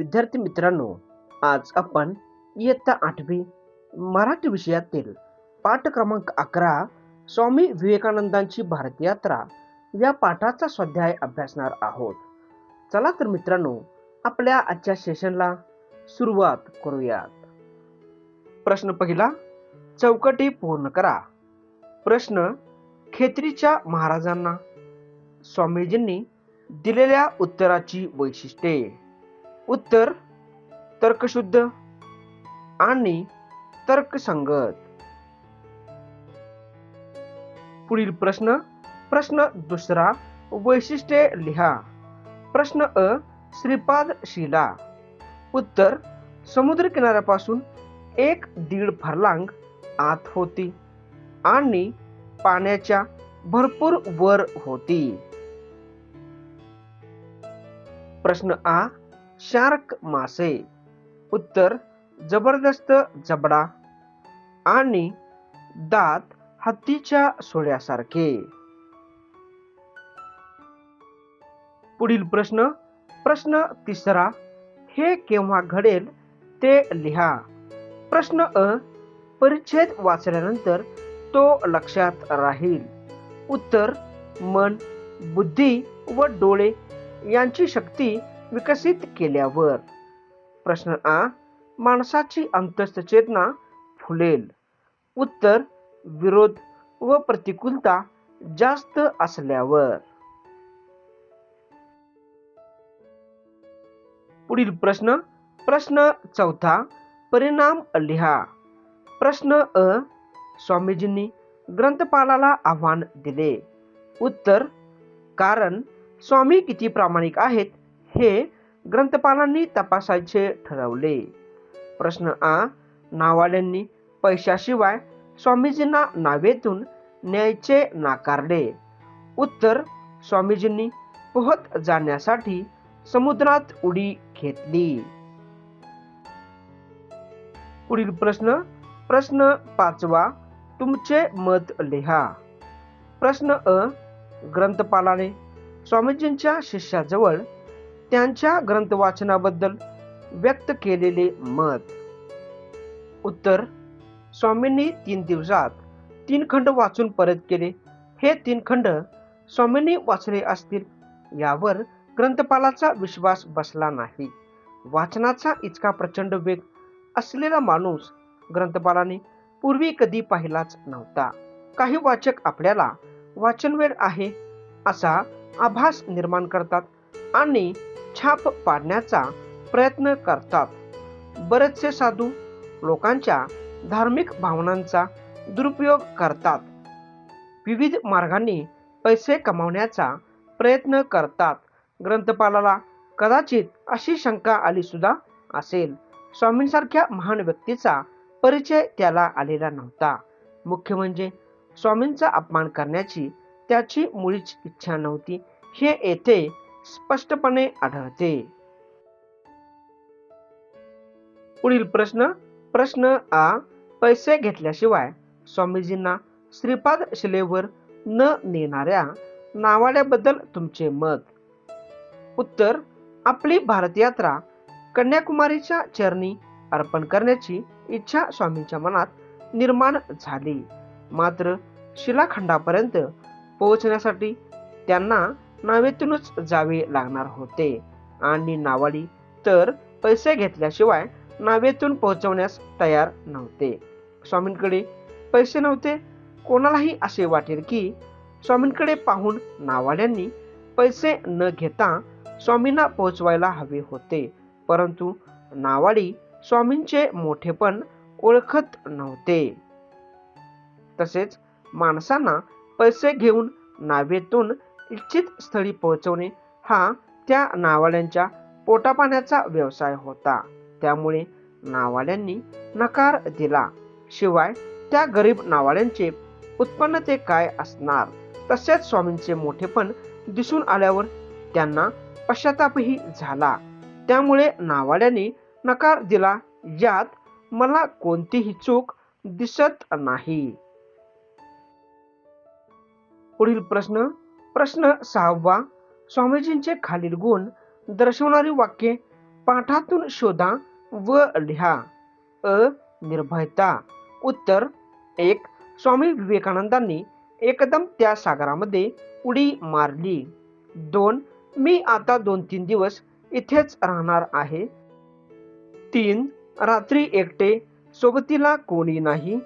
विद्यार्थी मित्रांनो आज आपण इयत्ता आठवी मराठी विषयातील पाठ क्रमांक अकरा स्वामी विवेकानंदांची भारत यात्रा या पाठाचा स्वाध्याय अभ्यासणार आहोत. चला तर मित्रांनो आपल्या आजच्या सेशनला सुरुवात करूयात. प्रश्न पहिला चौकटी पूर्ण करा. प्रश्न खेत्रीच्या महाराजांना स्वामीजींनी दिलेल्या उत्तराची वैशिष्ट्ये. उत्तर तर्कशुद्ध आणि तर्कसंगत. पुढील प्रश्न प्रश्न दुसरा वैशिष्ट्ये लिहा. प्रश्न अ श्रीपाद शिला. उत्तर समुद्र किनाऱ्यापासून एक दीड फरलांग आत होती आणि पाण्याच्या भरपूर वर होती. प्रश्न आ शार्क मासे. उत्तर जबरदस्त जबडा आणि दात हत्तीच्या सोळ्यासारखे पुढील प्रश्न प्रश्न तिसरा हे केव्हा घडेल ते लिहा. प्रश्न अ परिच्छेद वाचल्यानंतर तो लक्षात राहील. उत्तर मन बुद्धी व डोळे यांची शक्ती विकसित केल्यावर. प्रश्न आ माणसाची अंतस्थ चेतना फुलेल. उत्तर विरोध व प्रतिकूलता जास्त असल्यावर. पुढील प्रश्न प्रश्न चौथा परिणाम लिहा. प्रश्न अ स्वामीजींनी ग्रंथपालाला आव्हान दिले. उत्तर कारण स्वामी किती प्रामाणिक आहेत? हे ग्रंथपालांनी तपासायचे ठरवले. प्रश्न आ नावाल्यांनी पैशाशिवाय स्वामीजींना नावेतून न्यायचे नाकारले. उत्तर स्वामीजींनी पोहत जाण्यासाठी समुद्रात उडी घेतली. पुढील प्रश्न प्रश्न पाचवा तुमचे मत लिहा. प्रश्न अ ग्रंथपालाने स्वामीजींच्या शिष्याजवळ त्यांच्या ग्रंथ वाचनाबद्दल व्यक्त केलेले मत. उत्तर स्वामींनी तीन दिवसात तीन खंड वाचून परत केले. हे तीन खंड स्वामींनी वाचले असतील यावर ग्रंथपालाचा विश्वास बसला नाही. वाचनाचा इतका प्रचंड वेग असलेला माणूस ग्रंथपालाने पूर्वी कधी पाहिलाच नव्हता. काही वाचक आपल्याला वाचनवेळ आहे असा आभास निर्माण करतात आणि छाप पाडण्याचा प्रयत्न करतात. बरेचसे साधू लोकांच्या धार्मिक भावनांचा दुरुपयोग करतात. विविध मार्गांनी पैसे कमावण्याचा प्रयत्न करतात. ग्रंथपालाला कदाचित अशी शंका आली सुद्धा असेल. स्वामींसारख्या महान व्यक्तीचा परिचय त्याला आलेला नव्हता. मुख्य म्हणजे स्वामींचा अपमान करण्याची त्याची मुळीच इच्छा नव्हती. हे येथे स्पष्टपणे आढळते. पुढील प्रश्न प्रश्न आ पैसे घेतल्याशिवाय स्वामीजींना श्रीपाद शिलेवर न नेणाऱ्या नावाड्याबद्दल तुमचे मत. उत्तर आपली भारत यात्रा कन्याकुमारीच्या चरणी अर्पण करण्याची इच्छा स्वामींच्या मनात निर्माण झाली. मात्र शिलाखंडापर्यंत पोहोचण्यासाठी त्यांना नावेतूनच जावे लागणार होते. आणि नावाडी तर पैसे घेतल्याशिवाय नावेतून पोहोचवण्यास तयार नव्हते. स्वामींकडे पैसे नव्हते. कोणालाही असे वाटेल की स्वामींकडे पाहून नावाड्यांनी पैसे न घेता स्वामींना पोहोचवायला हवे होते. परंतु नावाडी स्वामींचे मोठेपण ओळखत नव्हते. तसेच माणसांना पैसे घेऊन नावेतून इच्छित स्थळी पोहोचवणे हा त्या नावाड्यांच्या पोटापाण्याचा व्यवसाय होता. त्यामुळे नावाड्यांनी नकार दिला. शिवाय त्या गरीब नावाड्यांचे उत्पन्न ते काय असणार? तसेच स्वामींचे मोठेपण दिसून आल्यावर त्यांना पश्चातापही झाला. त्यामुळे नावाड्यांनी नकार दिला यात मला कोणतीही चूक दिसत नाही. पुढील प्रश्न प्रश्न सहावा. स्वामीजींचे खालील गुण दर्शवणारी वाक्ये पाठातून शोधा व लिहा. अ. निर्भयता. उत्तर एक. स्वामी विवेकानंदांनी एकदम त्या सागरामध्ये उडी मारली. दोन. मी आता दोन तीन दिवस इथेच राहणार आहे. तीन. रात्री एकटे सोबतीला कोणी नाही.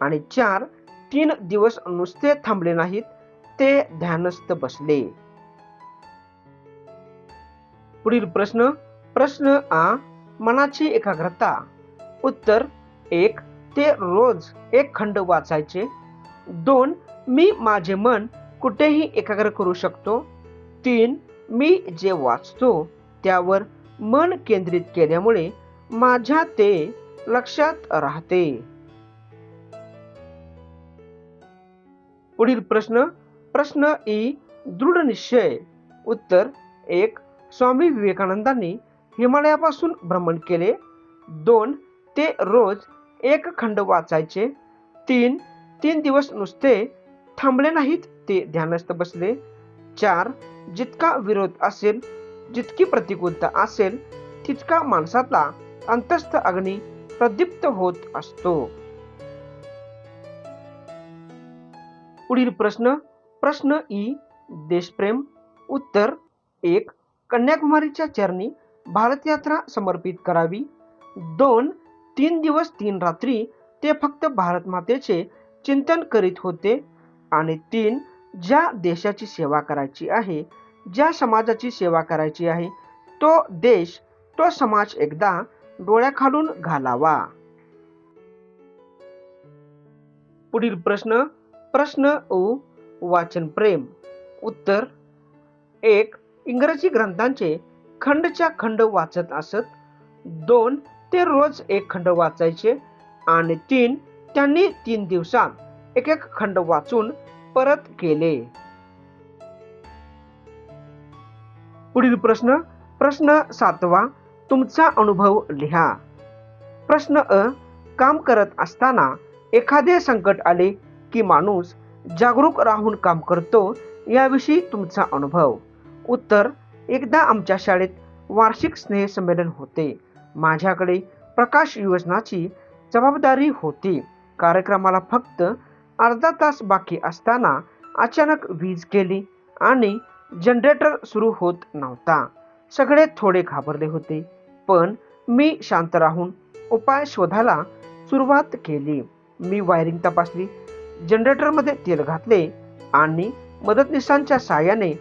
आणि चार. तीन दिवस नुसते थांबले नाहीत. ते ध्यानस्थ बसले. पुढील प्रश्न प्रश्न आ मनाची एकाग्रता. उत्तर एक ते रोज एक खंड वाचायचे. दोन मी माझे मन कुठेही एकाग्र करू शकतो. तीन मी जे वाचतो त्यावर मन केंद्रित केल्यामुळे माझ्या ते लक्षात राहते. पुढील प्रश्न प्रश्न ई दृढ निश्चय. उत्तर एक स्वामी विवेकानंदांनी हिमालयापासून भ्रमण केले. दोन ते रोज एक खंड वाचायचे. तीन तीन दिवस नुसते थांबले नाहीत ते ध्यानस्थ बसले. चार जितका विरोध असेल जितकी प्रतिकूलता असेल तितका माणसातला अंतस्थ अग्नी प्रदीप्त होत असतो. पुढील प्रश्न प्रश्न ई देशप्रेम उत्तर एक कन्याकुमारीच्या चरणी भारतयात्रा समर्पित करावी. दोन तीन दिवस तीन रात्री ते फक्त भारतमातेचे चिंतन करीत होते. आणि तीन ज्या देशाची सेवा करायची आहे ज्या समाजाची सेवा करायची आहे तो देश तो समाज एकदा डोळ्याखालून घालावा. पुढील प्रश्न प्रश्न ओ वाचन प्रेम. उत्तर एक इंग्रजी ग्रंथांचे खंडच्या खंड वाचत असत. दोन ते रोज एक खंड वाचायचे. आणि तीन त्यांनी तीन दिवसात एक एक खंड वाचून परत केले. पुढील प्रश्न प्रश्न सातवा तुमचा अनुभव लिहा. प्रश्न अ काम करत असताना एखादे संकट आले की माणूस जागरूक राहून काम करतो याविषयी तुमचा अनुभव. उत्तर एकदा आमच्या शाळेत वार्षिक स्नेह संमेलन होते. माझ्याकडे प्रकाश योजनाची जबाबदारी होती. कार्यक्रमाला फक्त अर्धा तास बाकी असताना अचानक वीज गेली आणि जनरेटर सुरू होत नव्हता. सगळे थोडे घाबरले होते पण मी शांत राहून उपाय शोधायला सुरुवात केली. मी वायरिंग तपासली जनरेटरमध्ये तेल घातले आणि मदतनीसांच्या साहाय्याने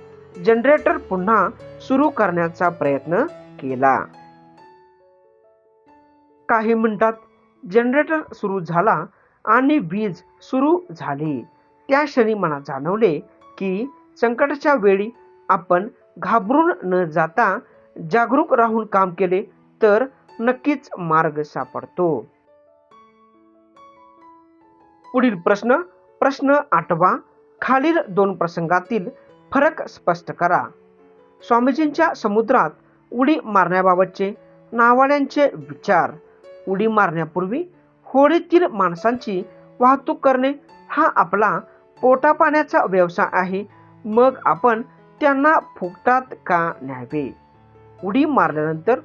जनरेटर पुन्हा सुरू करण्याचा प्रयत्न केला. काही मिनिटात जनरेटर सुरू झाला आणि वीज सुरू झाली. त्या क्षणी मला जाणवले की संकटाच्या वेळी आपण घाबरून न जाता जागरूक राहून काम केले तर नक्कीच मार्ग सापडतो. पुढील प्रश्न प्रश्न आठवा. खालील दोन प्रसंगातील फरक स्पष्ट करा. स्वामीजींच्या समुद्रात उडी मारण्याबाबतचे नावाड्यांचे विचार. उडी मारण्यापूर्वी होडीतील माणसांची वाहतूक करणे हा आपला पोटापाण्याचा व्यवसाय आहे. मग आपण त्यांना फुकटात का न्यावे? उडी मारल्यानंतर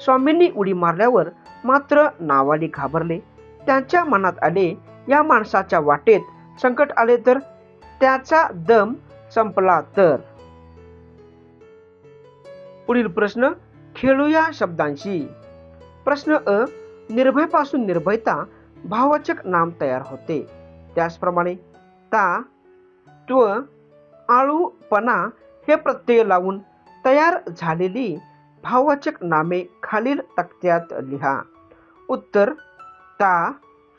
स्वामींनी उडी मारल्यावर मात्र नावाडी घाबरले. त्यांच्या मनात आले या माणसाच्या वाटेत संकट आले तर त्याचा दम संपला तर. पुढील प्रश्न खेळूया शब्दांशी. प्रश्न अ निर्भयपासून निर्भयता भाववाचक नाम तयार होते. त्याचप्रमाणे ता त्व आळूपणा हे प्रत्यय लावून तयार झालेली भाववाचक नामे खालील तक्त्यात लिहा. उत्तर ता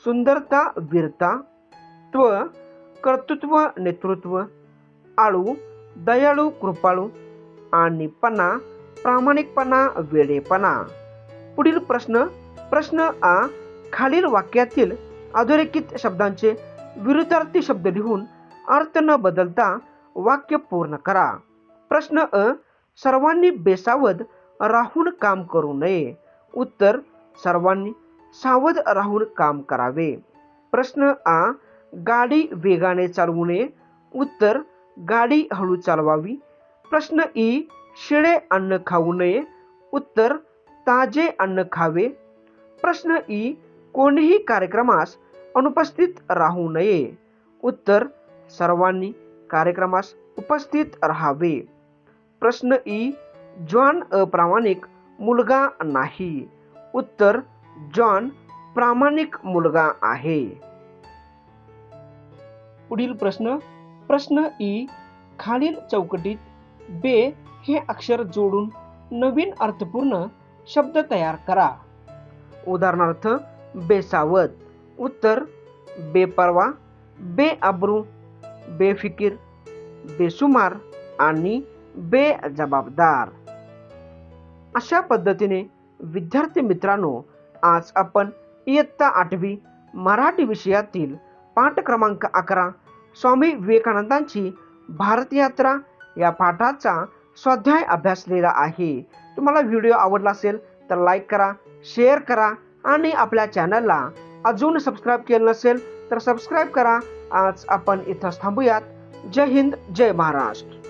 सुंदरता वीरता त्व कर्तृत्व नेतृत्व आळू दयाळू कृपाळू आणि पणा प्रामाणिकपणा वेडेपणा. पुढील प्रश्न प्रश्न आ खालील वाक्यातील अधोरेखित शब्दांचे विरुद्धार्थी शब्द लिहून अर्थ न बदलता वाक्य पूर्ण करा. प्रश्न अ सर्वांनी बेसावध राहून काम करू नये. उत्तर सर्वांनी सावध राहून काम करावे. प्रश्न आ गाडी वेगाने चालवू नये उत्तर गाडी हळू चालवावी. प्रश्न ई शिळे अन्न खाऊ नये. उत्तर ताजे अन्न खावे. प्रश्न ई कोणीही कार्यक्रमास अनुपस्थित राहू नये. उत्तर सर्वांनी कार्यक्रमास उपस्थित राहावे. प्रश्न ई जॉन अप्रामाणिक मुलगा नाही. उत्तर जॉन प्रामाणिक मुलगा आहे. पुढील प्रश्न प्रश्न ई खालील चौकटीत बे हे अक्षर जोडून नवीन अर्थपूर्ण शब्द तयार करा. उदाहरणार्थ बेसावत उत्तर बेपरवा बेअब्रू बेफिकीर बेसुमार आणि बेजबाबदार अशा पद्धतीने विद्यार्थी मित्रांनो आज आपण इयत्ता आठवी मराठी विषयातील पाठ क्रमांक अकरा स्वामी विवेकानंदांची भारतयात्रा या पाठाचा स्वाध्याय अभ्यासलेला आहे. तुम्हाला व्हिडिओ आवडला असेल तर लाईक करा शेअर करा आणि आपल्या चॅनलला अजून सबस्क्राईब केलं नसेल तर सबस्क्राईब करा. आज आपण इथं थांबूयात. जय हिंद जय महाराष्ट्र.